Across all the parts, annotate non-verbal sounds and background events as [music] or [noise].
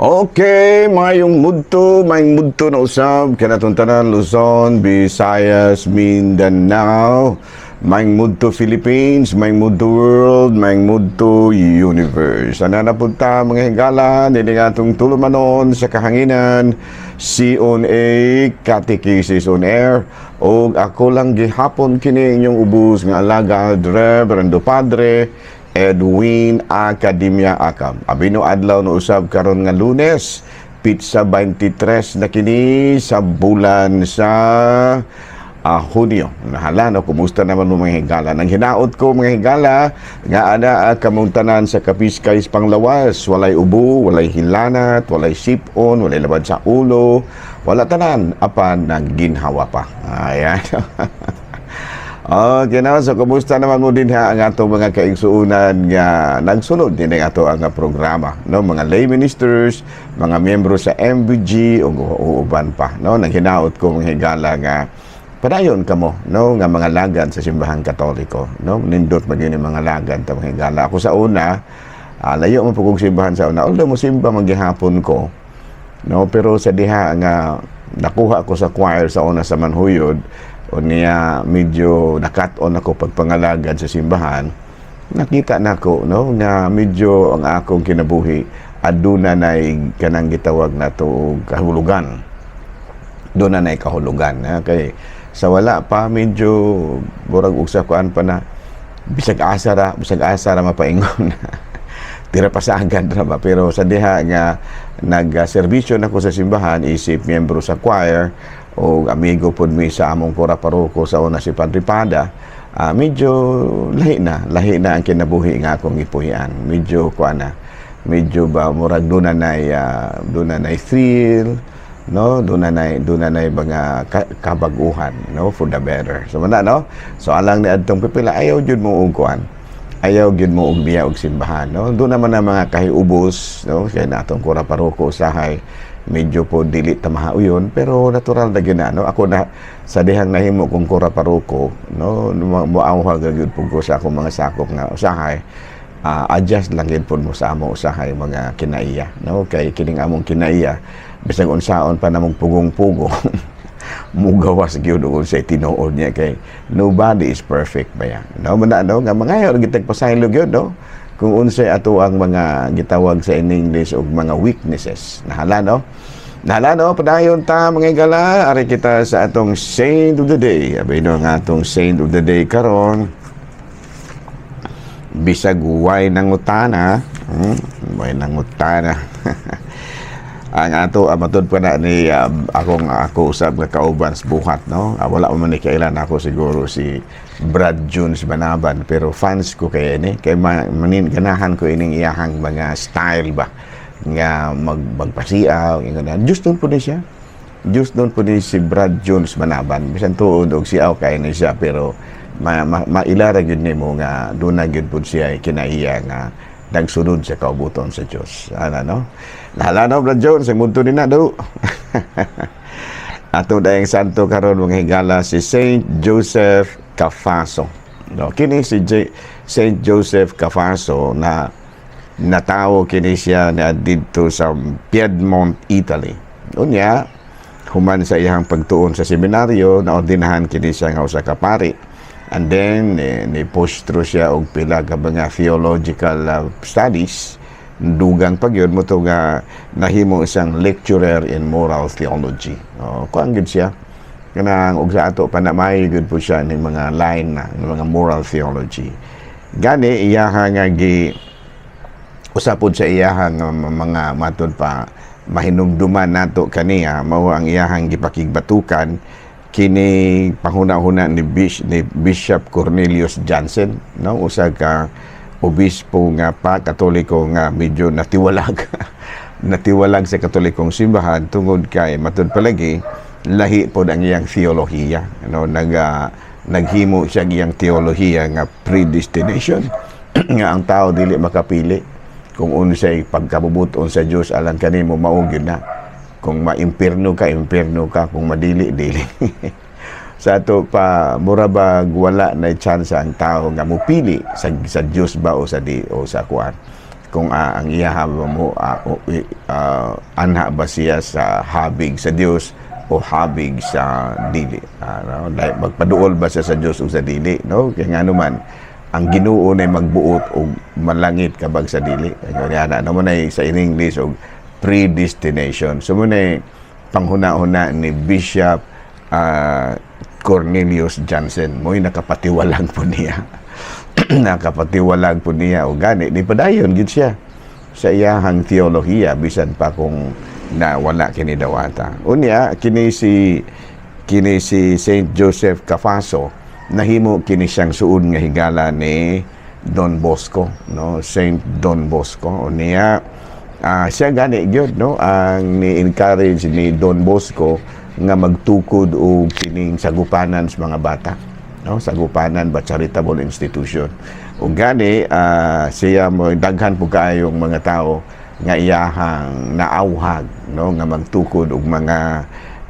Okay, mayong mudto, mayong mudto na usab kanatong Luzon, Visayas, Mindanao, mayong mudto Philippines, mayong mudto world, mayong mudto universe. Ana na punta mga higala, nili nga itong tulumanon sa kahanginan, C-on-A, Catechesis on Air, o ako lang gihapon kini inyong ubus nga alaga, Reverendo Padre, Edwin Academia Akam. Abino adlaw no usab karon nga Lunes, pizza 23 na kini sa bulan sa ah, Hunyo. Nahala no kumusta naman mo mga higala. Nang hinaot ko mga higala nga ana ang kamuntanan sa Kapiskays panglawas, walay ubo, walay hilanat, walay sipon, walay labad sa ulo, wala tanan apan nang ginhawa pa. Ayan. [laughs] Okay na, so kumusta naman din ha ang ato mga kaigsuunan nga nagsunod din ang ato ang programa, no? Mga lay ministers, mga miyembro sa MBG ug uban pa, no? Naghinaot ko mga higala nga padayon kamo, no? Nga mga lagan sa simbahan katoliko, no? Nindot man yun mga lagan ta mga higala. Ako sa una, ah, layo man po kong simbahan sa una. Although mo simba maghihapon ko, no? Pero sa diha nga nakuha ko sa choir sa una sa Manhuyod, o niya medyo nakat-on ako pagpangalagad sa simbahan, nakita nako no nga medyo ang akong kinabuhi aduna nay kanang gitawag na to kahulugan. Doon na nay kahulugan ha? kay sa wala pa medyo burag ugsa kuan pa na bisag asa ra bisag asa ra mapaingon [laughs] tira pa sa agad ra ba pero sa diha nga nag-serbisyo nako sa simbahan isip miyembro sa choir o amigo pod mi sa among kora paroko sa una si Padre Pada ah, medyo lahi na lahi na ang kinabuhi nga akong ipuhian. Medyo kuan na medyo ba murag doon na nay uh, doon na nay thrill no? Doon na nay doon na nay mga ka- kabaguhan no? For the better. So man no? So alang ni adtong pipila ayaw jud mo og kuan ayaw gyud mo og biya og simbahan no? Doon naman ang mga kahiubos no? Kay natong kura paroko usahay medyo po dili ta mahauyon pero natural na gyud na no ako na sa dihang nahimo kong kura paroko no moawha gyud po ko sa akong mga sakop nga usahay ah, adjust lang gyud po mo sa amo usahay mga kinaiya no kay kining among kinaiya bisag unsaon pa namong pugong-pugong [laughs] mugawas gyud og sa tinuod niya kay nobody is perfect ba yan no man no nga mga yor gitag pasaylo gyud no kung unsay ato ang mga gitawag sa in English og mga weaknesses. Nahala no? Nahala no? Padayon ta mga igala ari kita sa atong saint of the day. Abay no nga atong saint of the day karon. Bisag way nangutana. Hmm, way nangutana. [laughs] Ang ato uh, matud pa na ni uh, akong ako usab nga kauban sa buhat no? Uh, wala man ni kailan ako siguro si Brad Jones Banaban pero fans ko kay ni kay ma, manin ganahan ko ining iyahang mga style ba nga mag magpasiaw nga na just doon po ni siya. Just doon po ni si Brad Jones Banaban. Bisan tuod og siaw kay ni siya pero ma, ma, mailara gyud nimo nga doon na gyud po siya kinaiya nga nagsunod sa kaubuton sa Dios ana no? Nahala no, Brad Jones, ang mundo ni na do. [laughs] Ato dayang santo karon mga higala si Saint Joseph Cafaso. No, kini si J- Saint Joseph Cafaso na natawo kini siya na dito sa Piedmont, Italy. Unya, human sa iyang pagtuon sa seminaryo, naordinahan kini siya nga usa ka pari. And then, eh, ni-push through siya og pila ka mga theological uh, studies dugang pag yun mo to nga nahimo isang lecturer in moral theology. Oh, kuan gid siya. Kanang og sa ato pa na may good po siya ng mga line na mga moral theology. Gani iyaha nga gi usapod sa iyaha nga mga matod pa mahinumduman nato kaniya mao ang iyahang gipakigbatukan kini panguna-huna ni, Bish, ni Bishop Cornelius Johnson no usa ka obispo nga pa katoliko nga medyo natiwalag [laughs] natiwalag sa katolikong simbahan tungod kay matud palagi lahi pod ang iyang theolohiya no nag uh, naghimo siya iyang teolohiya nga predestination. [clears throat] Nga ang tao dili makapili. Kung unsay pagkabubuton sa Dios alang kanimo mao gyud na. Kung maimpirno ka impirno ka. Kung madili dili. [laughs] Sa ato pa murabag wala na chance ang tao nga mupili sa sa Dios ba o sa di o sa kuan kung ah, ang iyahaba mo i- ah, anha ba siya sa habig sa Dios o habig sa dili Ah, no? like magpaduol ba siya sa Dios o sa dili no? Kaya nga naman ang Ginoo na magbuot og malangit kabag sa dili. Kaya na mo na sa in English og predestination. So mo na panghuna-huna ni Bishop ah, Cornelius Johnson mo'y nakapatiwalag po niya. [clears throat] Nakapatiwalag po niya. O gani di padayon gid siya. Sa iyahang teolohiya bisan pa kung na wala kini dawata unya kini si kini si Saint Joseph Cafaso nahimo kini siyang suod nga higala ni Don Bosco no? Saint Don Bosco. Unya ah, siya gani gyud no? Ang ni-encourage ni Don Bosco nga magtukod og kining sagupanan sa mga bata no? Sagupanan ba charitable institution. Ug gani ah, siya mo daghan po kaayong mga tao nga iyahang naawhag no nga magtukod og mga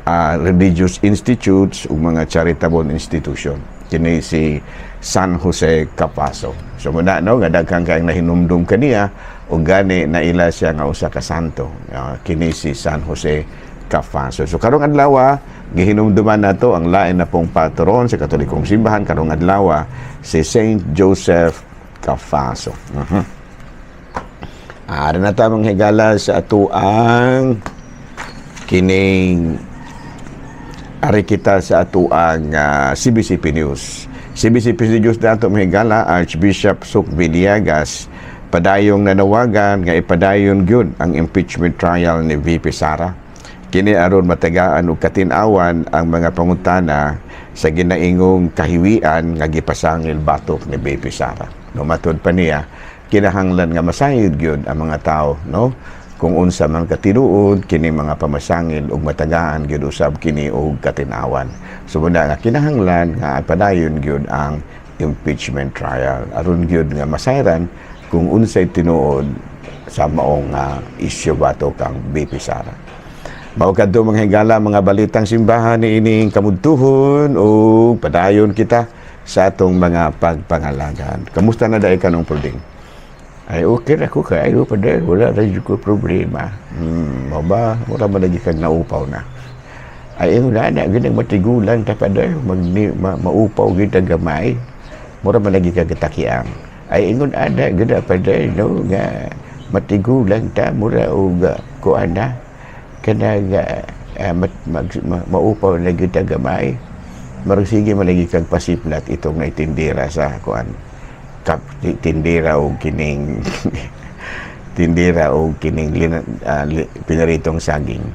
ah, religious institutes ug mga charitable institution kini si San Jose Capaso so muna no nga daghang kaayong nahinumdum kaniya ug gani naila siya nga usa ka santo Ah, kini si San Jose Capaso so karong adlaw ah, gihinumduman nato ang lain na pong patron sa Katolikong simbahan karong adlaw ah, si Saint Joseph Cafaso. Mhm. Ara na tamang higala sa ato ang kining ari kita sa ato ang ah, CBCP News. CBCP News na ato mahigala Archbishop Sok Villegas padayong nanawagan nga ipadayon gyud ang impeachment trial ni VP Sara kini aron matagaan og katinawan ang mga pangutana sa ginaingong kahiwian nga gipasangil batok ni Baby Sara. No matud pa niya kinahanglan nga masayod gyud ang mga tao no kung unsa man katinuod kini mga pamasangil ug matagaan gyud usab kini og katinawan. So muna nga kinahanglan nga padayon gyud ang impeachment trial aron gyud nga masayran kung unsay tinuod sa maong nga isyu batok kang BP Sara. Mao kadto mga higala mga balitang simbahan ni ining kamudtuhon o padayon kita sa atong mga pagpangalagan. Kamusta na dai kanong proding? Ay okay ra ko kay ayo pa dai wala ra jud ko problema. Hmm, mao ba wala man lagi kag naupaw na. Ay ingon na na gid matigulan ta pa dai mag ma, maupaw gid ang gamay. Mura man lagi kag takiang. Ay ingon ada gid pa dai no nga matigulan ta mura og kuan na kana nga uh, mag, mag, ma, maupaw na gyud ang gamay marag sige malagi kag pasiplat itong naitindira sa kuan kap ti- tindira o kining [laughs] tindira o kining lina, ah, li- pinaritong saging.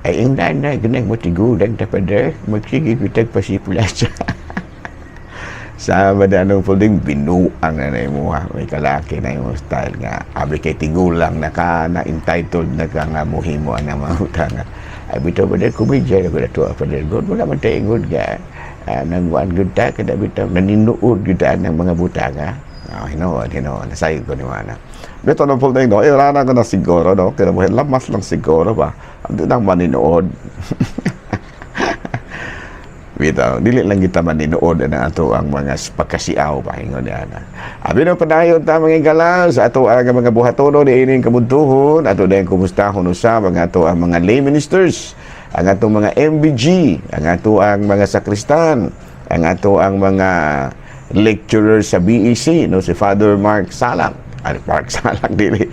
Ay ang nanay ganang mo tigulang tapada magsige kitag pasiplat [laughs] sa madanong folding binuang na na mo may kalaki na yung style nga. Abi kay tigulang na ka na entitled na ka nga muhimo ang mga utang bitaw ba dahil kumidya na ko na tuwa pa dahil god wala man tayo god ka uh, nangguan good ta kada bitaw naninuod good ta ng mga butanga Ah, hinoon, hinoon. Nasayod ko ni Mana. Dito ng folding, no? Eh, rana ko na siguro, no? Kaya mo, lamas lang siguro ba? Ando nang maninood. [laughs] Bitaw, dili lang kita maninood na ato ang mga pagkasiaw pa ingon niya na. Abi no padayon ta mga gala sa ato ang mga buhatono ni ining kabuntuhon ato dayon kumustahon usab ang ato ang mga lay ministers, ang ato mga MBG, ang ato ang mga sakristan, ang ato ang mga lecturer sa BEC no si Father Mark Salak ay Mark [laughs] Salak dili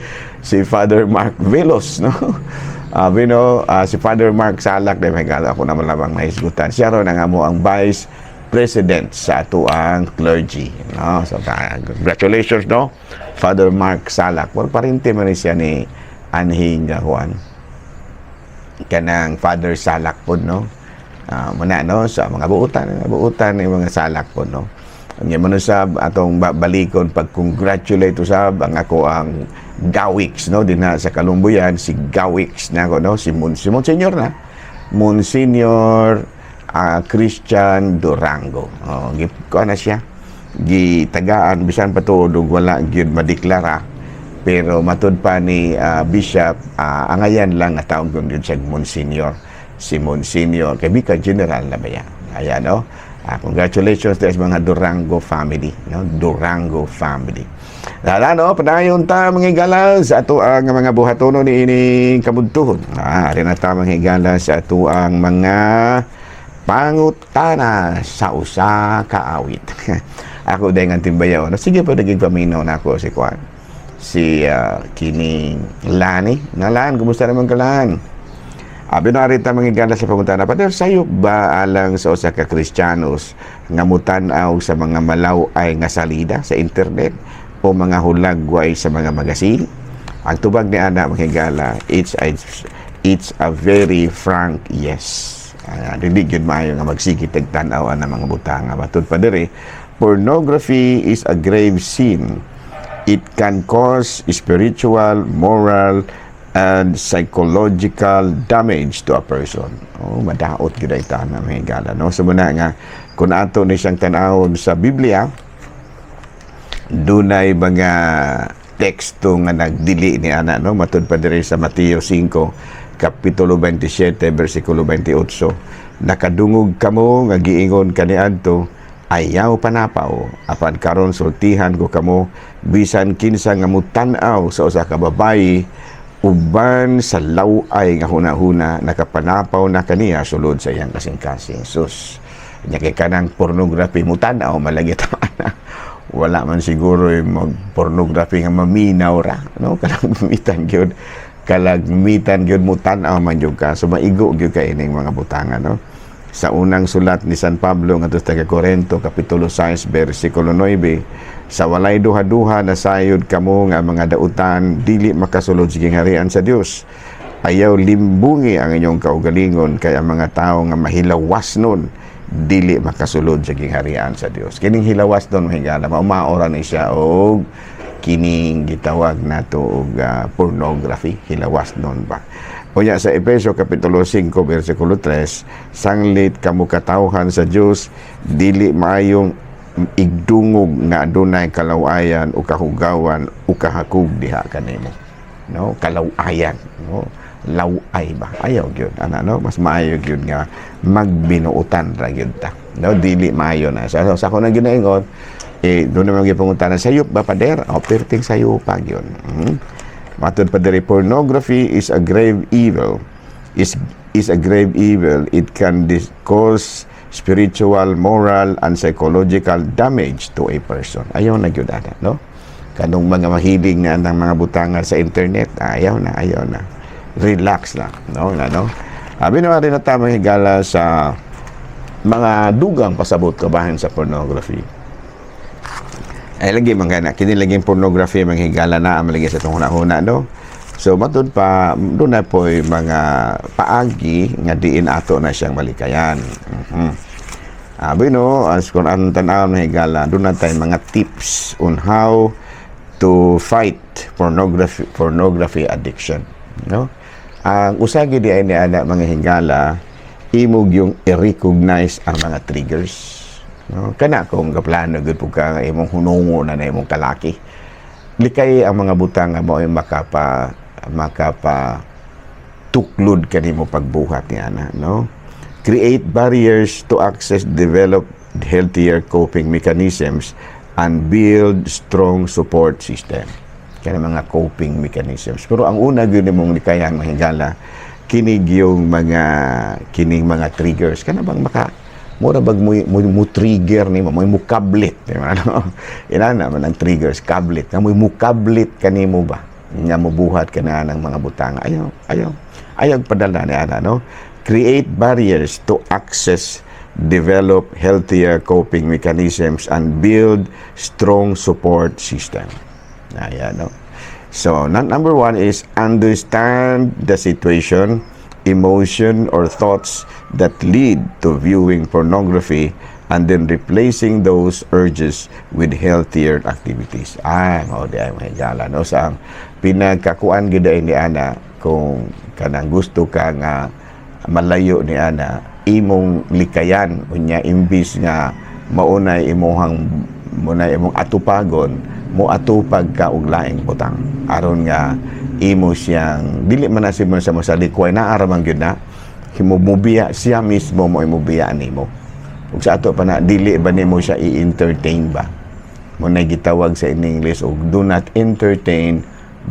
si Father Mark Velos no [laughs] Abi no, ah, si Father Mark Salak de Megala ako naman lamang nahisgutan. Siya ron ang amo ang Vice President sa ato ang clergy. No? So, congratulations, no? Father Mark Salak. Wal pa rin man siya ni Anhing Juan. Kanang Father Salak po, no? Ah, muna, no? Sa mga buutan, mga buutan ng mga Salak po, no? Ang mo sab atong ba- balikon pag-congratulate usab ang ako ang Gawix no din na sa Kalumbuyan si Gawix na ako no si Mon si Monsignor na Monsignor ah, Christian Durango oh gi ko na siya gitagaan bisan pa ug wala gyud madeklara pero matud pa ni ah, Bishop ah, angayan lang nga taong gyud siya Monsignor si Monsignor kay Bika General na ba yan ayan no Ah, congratulations sa mga Durango family no Durango family Lala no, padayon ta mga higala sa ato ang mga buhatono ni ini kabudtuhon. Ah, ari na ta mga higala sa ato ang mga pangutana sa usa ka awit. [laughs] ako dahil nga timbayaw. No, sige pa naging paminaw na ako si Kwan. Si ah, kining Lani. Nalan, kumusta naman ka Lan? Abi na rin tamang higala sa pangutana. Pader, sayop ba alang sa usa ka Kristiyanos nga mutanaw sa mga malaw ay nga salida sa internet o mga hulagway sa mga magasin? Ang tubag ni Ana mga higala, it's, it's, it's a very frank yes. Uh, dili gyud maayo nga magsigit og tan-aw mga butanga. Matud pa diri, pornography is a grave sin. It can cause spiritual, moral, and psychological damage to a person. Oh, madaot gyud ay tana mga higala no. So muna nga kung ato ni siyang tan-awon sa Biblia, dunay mga teksto nga nagdili ni ana no matud pa diri sa Mateo 5 kapitulo 27 bersikulo 28 nakadungog kamo nga giingon kaniadto ayaw panapaw apan karon sultihan ko kamo bisan kinsa nga mutan-aw sa usa ka babayi uban sa laway nga hunahuna nakapanapaw na kaniya sulod sa iyang kasing-kasing sus nya kay kanang pornography mutan-aw malagi ta [laughs] wala man siguro mag pornography nga maminaw ra no? [laughs] Kalagmitan gyud kalagmitan gyud mo tan-aw man gyud ka so maigo gyud ka ining mga butanga no sa unang sulat ni San Pablo ngadto sa Corinto kapitulo 6 bersikulo 9 sa walay duha-duha na sayod kamo nga mga dautan dili makasulod sa harian sa Dios ayaw limbungi ang inyong kaugalingon kay ang mga tao nga mahilawas nun dili makasulod sa gingharian sa Dios. Kining hilawas doon mahigala, maumaora ni siya og kining gitawag nato og uh, pornography, hilawas doon ba. Unya sa Efeso kapitulo 5 bersikulo 3, sanglit kamo katawhan sa Dios dili maayong igdungog nga adunay kalawayan o kahugawan o kahakog diha kanimo. No, kalawayan, no? Laway ba? Ayaw gyud. Ana no? Mas maayo gyud nga magbinuutan ra gyud ta. No? Dili maayo na sa so, sa ko na ginaingon eh doon naman gyud pangutanan sayop ba pader? O perting sayo pa gyud. Hmm? Matud pa diri pornography is a grave evil. Is is a grave evil. It can cause spiritual moral and psychological damage to a person. Ayaw na gyud ana no? Kanong mga mahiling na ng mga butangan sa internet ayaw na ayaw na. Relax lang no ano abi naman rin na tamang higala sa mga dugang pasabot kabahin sa pornography ay lagi mga na kini lagi pornography mga higala na ang lagi sa itong huna-huna no? So matud pa doon na po mga paagi nga diin ato na siyang malikayan. Mm-hmm. abi no? As kung ang tanaw higala doon na tayo mga tips on how to fight pornography pornography addiction no? Ang usagi di ay ni ana mga hingala imog yung i-recognize ang mga triggers no kana kung gaplano gud pug ka nga imong hunungo na na imong kalaki likay ang mga butang nga ay makapa makapa tuklod kanimo pagbuhat ni ana no? Create barriers to access develop healthier coping mechanisms and build strong support system. Kaya mga coping mechanisms. Pero ang una gyud mong likayang mahigala kinig yung mga kining mga triggers. Kana bang maka mura bag mo, mo, mo trigger ni mo mo kablit di ba? [laughs] No? Ina naman ang triggers kablit. Nga mo mukablit kanimo ba? Nga mobuhat ka na ng mga butang. Ayaw ayaw. Ayaw padala ni ana no? Create barriers to access develop healthier coping mechanisms and build strong support system. Ayan, no? So, number one is understand the situation, emotion, or thoughts that lead to viewing pornography and then replacing those urges with healthier activities. Ah, mao di ay mahigala no sa pinagkakuan gid ni ana kung kanang gusto ka nga malayo ni ana imong likayan unya imbis nga maunay imuhang munay imong atupagon mo atupag ka og laing butang aron nga imo siyang dili man na mo sa masalikway na araman gyud na himubiya siya mismo mo imubiya nimo ug sa ato pa na dili ba nimo siya i-entertain ba? Mo na gitawag sa in English og do not entertain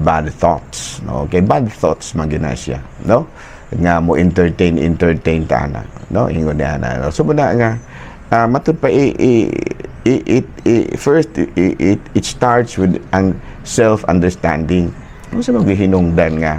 bad thoughts no? Okay bad thoughts man gina siya no? Nga mo entertain entertain ta na no? Ingon na no? so muna nga ah, matud pa i, i, i- it, i- first i- i- it, it starts with ang self understanding ano sa maghihinungdan nga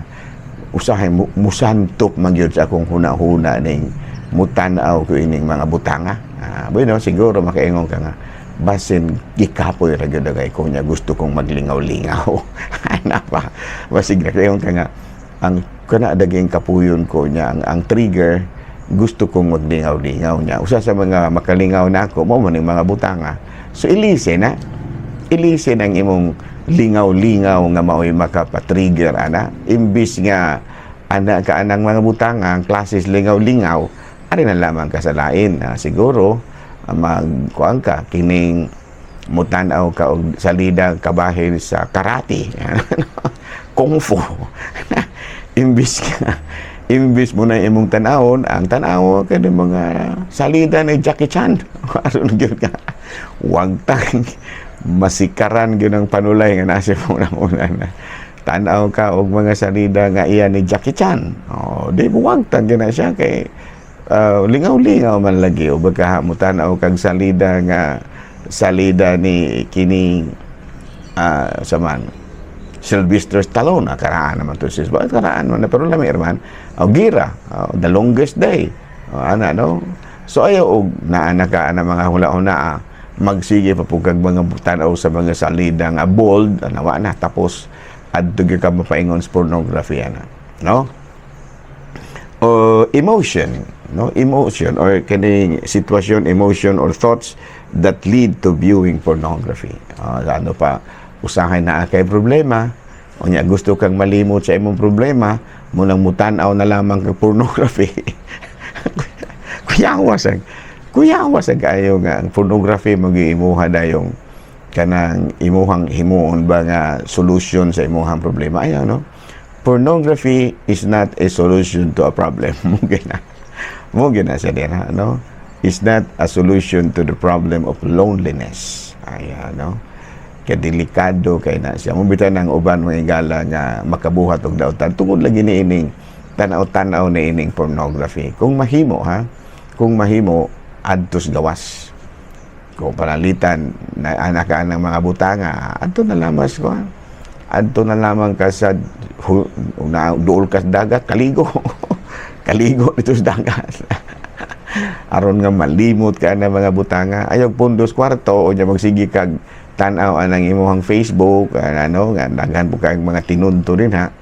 usahay mu- musantop magyud sa akong huna-huna ning mutanaw ko ining mga butanga. Ah bueno siguro makaingon ka nga basin gikapoy ra gyud agay ko niya gusto kong maglingaw-lingaw. [laughs] Ana pa basig kayo ka nga ang kana daging kapuyon ko niya ang, ang trigger gusto kong maglingaw-lingaw niya. Usa sa mga makalingaw na ako mo man mga butanga. So ilise na. Ilise ang imong lingaw-lingaw nga mao'y makapatrigger ana. Imbis nga ana ka anang mga butanga ang klases lingaw-lingaw ari na lamang ka sa lain Ah, siguro ah, ka kining mutanaw ka og salida kabahin sa karate. [laughs] Kung fu. [laughs] Imbis ka imbis mo na imong tanawon ang tanaw ka ng mga salida ni Jackie Chan. [laughs] Aron gyud ka? Wag tang masikaran gyud ang panulay nga nasa mo na una na tanaw ka og mga salida nga iya ni Jackie Chan. Oh di mo wag tang gyud siya kay ah, lingaw-lingaw man lagi. O baka mo tanaw kag salida nga salida ni kini ah, sa man Sylvester Stallone, ah, karaan naman to sis. Bakit karaan man? Pero lami man, oh, gira, oh, the longest day. Oh, ana, no? So ayaw, og naana ka na mga hula-huna, ah, magsige pa po kag mga tanaw sa mga salida nga bold, anawa na, tapos adto gyud ka mapaingon sa pornography, ana. No? o emotion no emotion or kaning sitwasyon emotion or thoughts that lead to viewing pornography Ah, ano pa usahay na kay problema o niya gusto kang malimot sa imong problema munang mutanaw na lamang kag pornography [laughs] kuyawa sa kuyawa sa kayo nga ang pornography magiimuha dayong kanang imuhang himuon ba nga solution sa imuhang problema ayaw no pornography is not a solution to a problem. mo gina. Mo gina siya din, ha, no? Is not a solution to the problem of loneliness. Ayan, no? Kaya delikado kay na siya. Mo bitan ng uban mga igala nga makabuhat og dautan tungod lagi ni ining tanaw-tanaw ni ining pornography. Kung mahimo ha, kung mahimo adtos gawas. Kung panalitan na anak ng mga butanga, adto na lamas ko. ha? adto na lamang ka sa hu, duol ka sa dagat kaligo [laughs] kaligo dito sa dagat [laughs] aron nga malimot ka na mga butanga ayaw pundos kwarto o nya magsigi kag tan-aw anang imong Facebook ah, ano nga daghan po kag mga tinunto din ha?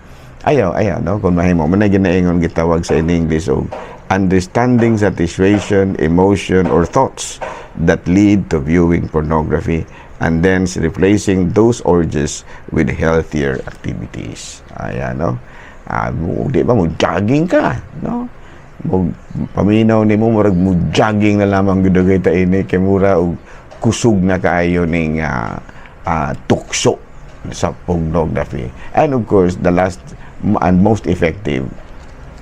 Ayaw ayaw no? Kung mahimo man na ginaingon gitawag sa in English og understanding satisfaction emotion or thoughts that lead to viewing pornography and then replacing those urges with healthier activities. Ayan no? Ah, mo- di ba mo jogging ka no? Mo paminaw nimo murag mo jogging na lamang gud ta ini kay mura og kusog na kaayo ning ah, ah, tukso sa pornography. And of course the last and most effective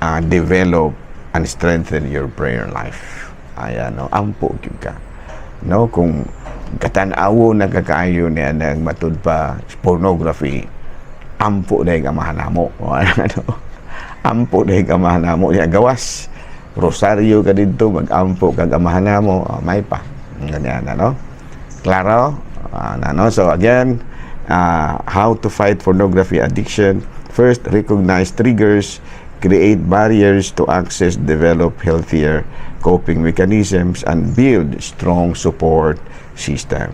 uh, develop and strengthen your prayer life. Ayan no? Ampo ka. No? Kung katanawo na kakaayo niya ng matud pa pornography ampo dahil amahan [laughs] namo ano ampo dahil amahan namo niya gawas. Rosaryo ka dito mag-ampo kag amahan namo oh, may pa. Ganyan ano klaro Ah, ano so again uh, how to fight pornography addiction. First recognize triggers create barriers to access develop healthier coping mechanisms and build strong support system.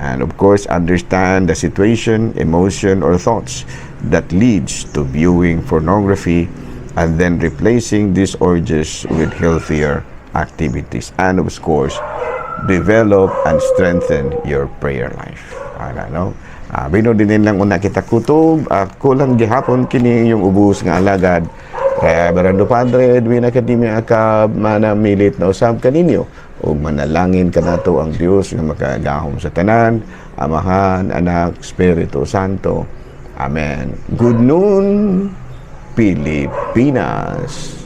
And of course understand the situation emotion or thoughts that leads to viewing pornography and then replacing these urges with healthier activities. And of course develop and strengthen your prayer life. Ano, no? Ah, bino din lang una kita kutob, ako lang gihapon kini yung ubus nga alagad. Berando Padre, Edwin Academia Akab, manamilit na usab kaninyo. O manalangin ka nato ang Diyos nga makagahom sa tanan, Amahan, Anak, Espiritu Santo. Amen. Good noon, Pilipinas.